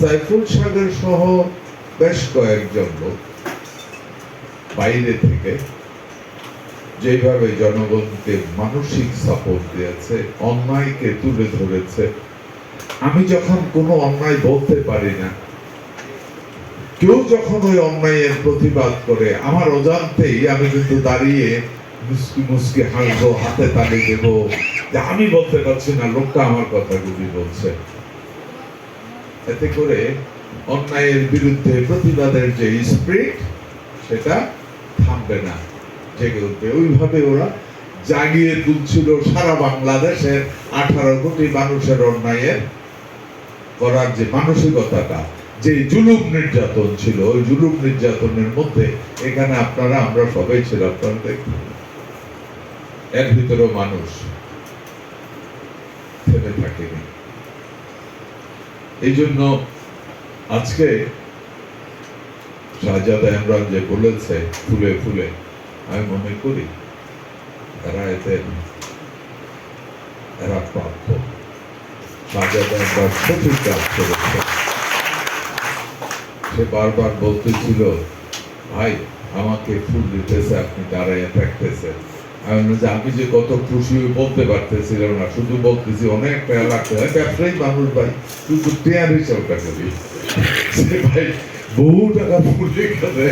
সাইফুল সাগর সহ বেশ কয়েকজন লোক বাইরে থেকে যেভাবে জনগণকে মানসিক সাপোর্ট দিয়েছে, অন্যায়কে তুলে ধরেছে, আমি যখন কোনো অন্যায় বলতে পারি না, কেউ যখন ওই অন্যায়ের প্রতিবাদ করে, আমার অজান্তেই আমি কিন্তু দাঁড়িয়ে মুসকি মুসকি হাসবো, হাতে তালি দেব, যে আমি বলতে পারছি না, লোকটা আমার কথাগুলি বলছে। এতে করে অন্যায়ের বিরুদ্ধে প্রতিবাদের যে স্পিরিট সেটা থামবে না। জেগে উঠবে ওইভাবে ওরা জাগিয়ে তুলছিল সারা বাংলাদেশের আঠারো কোটি মানুষের অন্যায়ের করার যে মানসিকতাটা, যে জুলুম নির্যাতন ছিল, ওই জুলুম নির্যাতনের মধ্যে এখানে আপনারা, আমরা সবাই ছিলাম আপনারা দেখুন এর ভিতরেও মানুষ থেমে থাকেনি। এই জন্য আজকে শাহজাদা ইমরান যে বলেছে, ফুলে ফুলে, আমি মনে করি এরা এতে এরা প্রাপ্য শাহজাদা ইমরান সঠিক কাজ করেছে। সে বারবার বলতেছিল, ভাই, আমাকে ফুল দিতেছে, আপনি দাঁড়াইয়া থাকতেছেন। আমি যে কত খুশি বলতে পারতেছিলাম না, শুধু বলতেছি অনেক টাকা লাগতে হয় ব্যবসায়ী মানুষ ভাই, শুধু টেয়ার হিসাব টাকা ভাই। বহু টাকা ফুটে গেলে